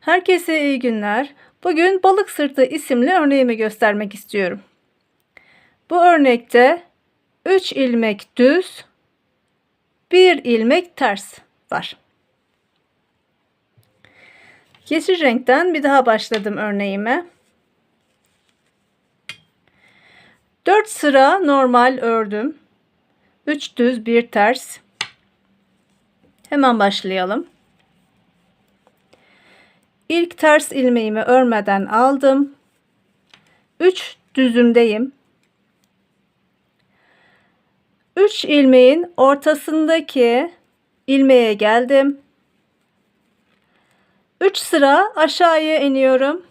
Herkese iyi günler. Bugün balık sırtı isimli örneğimi göstermek istiyorum. Bu örnekte 3 ilmek düz, 1 ilmek ters var. Yeşil renkten bir daha başladım örneğime. 4 sıra normal ördüm. 3 düz, 1 ters. Hemen başlayalım. İlk ters ilmeğimi örmeden aldım. 3 düzümdeyim. 3 ilmeğin ortasındaki ilmeğe geldim. 3 sıra aşağıya iniyorum.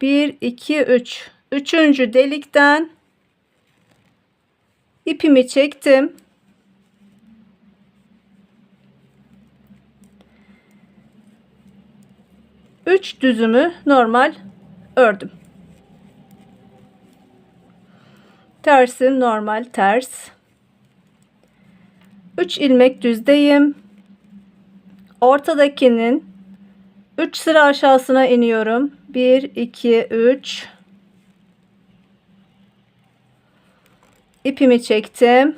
1 2 3. Üçüncü delikten ipimi çektim. Üç düzümü normal ördüm. Tersim normal ters. 3 ilmek düzdeyim. Ortadakinin 3 sıra aşağısına iniyorum. 1 2 3 ipimi çektim.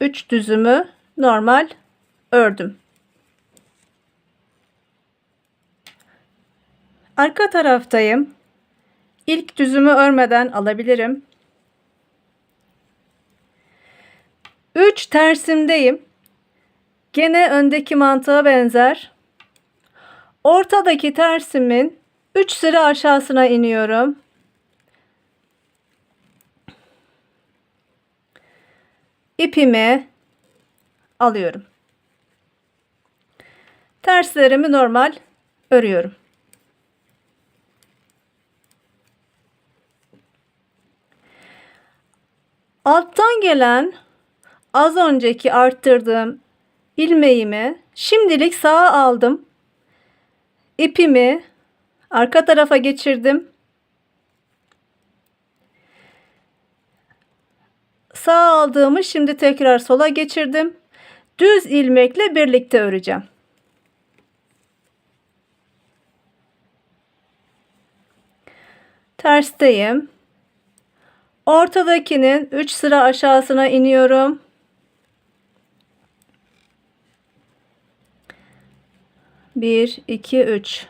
3 düzümü normal ördüm. Arka taraftayım. İlk düzümü örmeden alabilirim. 3 tersimdeyim. Gene öndeki mantığa benzer. Ortadaki tersimin 3 sıra aşağısına iniyorum. ipimi alıyorum. Terslerimi normal örüyorum. Alttan gelen az önceki arttırdığım ilmeğimi şimdilik sağa aldım. İpimi arka tarafa geçirdim. Sağ aldığımı şimdi tekrar sola geçirdim. Düz ilmekle birlikte öreceğim. Tersteyim. Ortadakinin 3 sıra aşağısına iniyorum. Bir, iki, üç.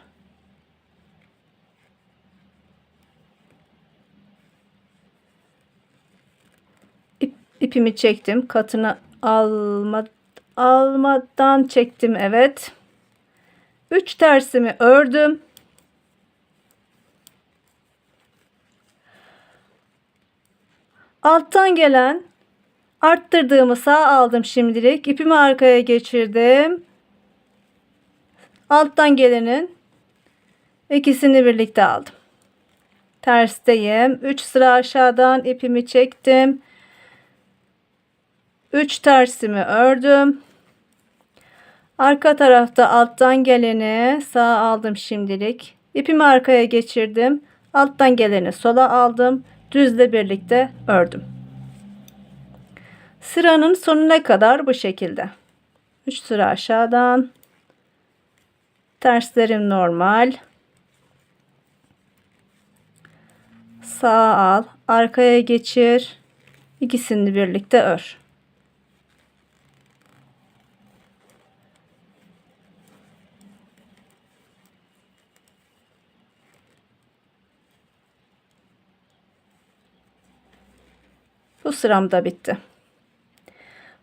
İp, ipimi çektim. Katını alma, almadan çektim. Evet. 3 tersimi ördüm. Alttan gelen arttırdığımı sağ aldım şimdilik. İpimi arkaya geçirdim. Alttan gelenin ikisini birlikte aldım. Tersteyim. 3 sıra aşağıdan ipimi çektim. 3 tersimi ördüm. Arka tarafta alttan geleni sağa aldım şimdilik. İpimi arkaya geçirdim. Alttan geleni sola aldım düzle birlikte ördüm. Sıranın sonuna kadar bu şekilde. 3 sıra aşağıdan terslerim normal. Sağa al, arkaya geçir. İkisini birlikte ör. Bu sıram da bitti.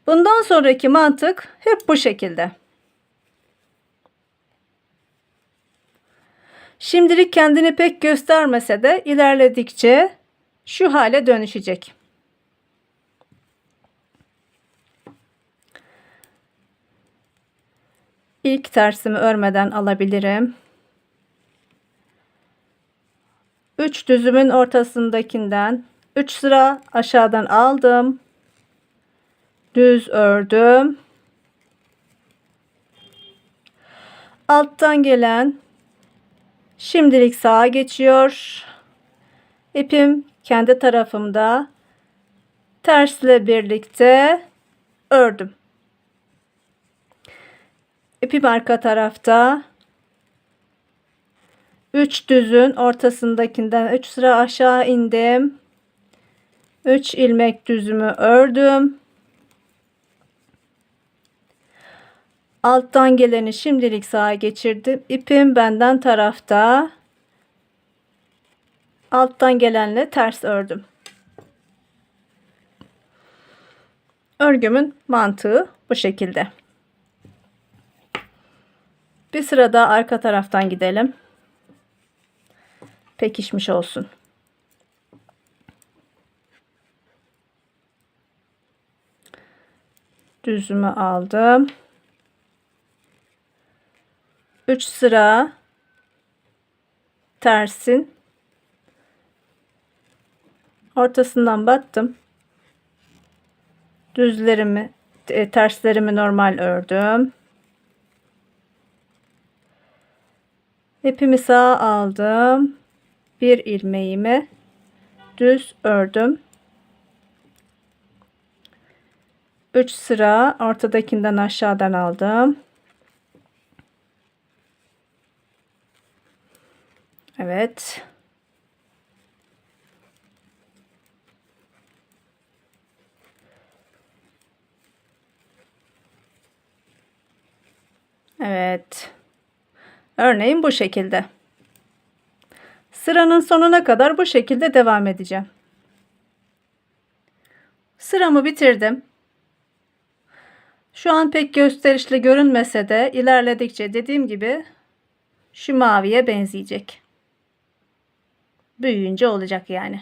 Bundan sonraki mantık hep bu şekilde. Şimdilik kendini pek göstermese de ilerledikçe şu hale dönüşecek. İlk tersimi örmeden alabilirim. 3 düzümün ortasındakinden 3 sıra aşağıdan aldım. Düz ördüm. Alttan gelen şimdilik sağa geçiyor. İpim kendi tarafımda tersle birlikte ördüm. İpim arka tarafta. 3 düzün ortasındakinden 3 sıra aşağı indim. 3 ilmek düzümü ördüm. Alttan geleni şimdilik sağa geçirdim. İpim benden tarafta. Alttan gelenle ters ördüm. Örgümün mantığı bu şekilde. Bir sıra daha arka taraftan gidelim. Pekişmiş olsun. Düzümü aldım. 3 sıra tersin ortasından battım. Düzlerimi e, terslerimi normal ördüm. İpimi sağa aldım. Bir ilmeğimi düz ördüm. 3 sıra ortadakinden aşağıdan aldım. Evet. Evet. Örneğin bu şekilde. Sıranın sonuna kadar bu şekilde devam edeceğim. Sıramı bitirdim. Şu an pek gösterişli görünmese de ilerledikçe dediğim gibi şu maviye benzeyecek. Büyüyünce olacak yani.